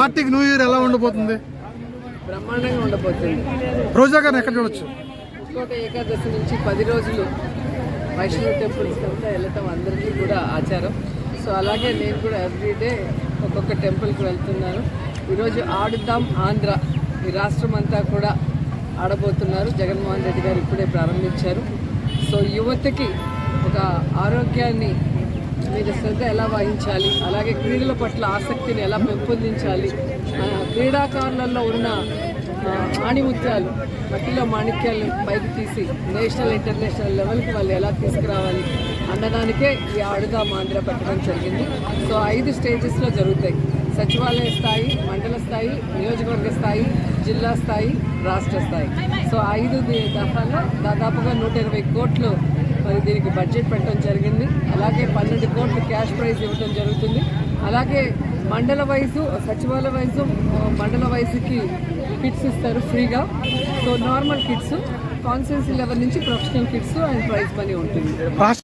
పార్టీకి new year ఎలా ఉండబోతుంది? బ్రహ్మాండంగా ఉండబోతుంది. రోజా గారిని ఎక్కడ చూడొచ్చు? ఇంకొక ఏకాదశి నుంచి పది రోజులు వైష్ణవ టెంపుల్స్ అంతా వెళ్ళటం అందరికీ కూడా ఆచారం. సో అలాగే నేను కూడా ఎవ్రీడే ఒక్కొక్క టెంపుల్కి వెళ్తున్నాను. ఈరోజు ఆడుదాం ఆంధ్ర. ఈ రాష్ట్రం అంతా కూడా ఆడబోతున్నారు. జగన్మోహన్ రెడ్డి గారు ఇప్పుడే ప్రారంభించారు. సో యువతకి ఒక ఆరోగ్యాన్ని మీద శ్రద్ధ ఎలా వహించాలి అలాగే క్రీడల పట్ల ఆసక్తిని ఎలా పెంపొందించాలి? క్రీడాకారులలో ఉన్న ఆ, ఆణిముత్యాలు మట్టిలో మాణిక్యాలను పైకి తీసి నేషనల్ ఇంటర్నేషనల్ లెవెల్కి వాళ్ళు ఎలా తీసుకురావాలి అన్నదానికే ఈ ఆడుగా మాంద్ర పెట్టడం జరిగింది. సో ఐదు స్టేజెస్లో జరుగుతాయి. సచివాలయ స్థాయి మండల స్థాయి నియోజకవర్గ స్థాయి జిల్లా స్థాయి రాష్ట్ర స్థాయి. సో ఐదు దఫాల్లో దాదాపుగా నూట ఇరవై కోట్లు మరి దీనికి బడ్జెట్ పెట్టడం జరిగింది. అలాగే పన్నెండు కోట్లు క్యాష్ ప్రైజ్ ఇవ్వడం జరుగుతుంది. అలాగే మండల వైజు సచివాలయ వైజు మండల వైజుకి కిట్స్ ఇస్తారు ఫ్రీగా. So normal kits constituency level నుంచి professional kits and prize money ఉంటుంది.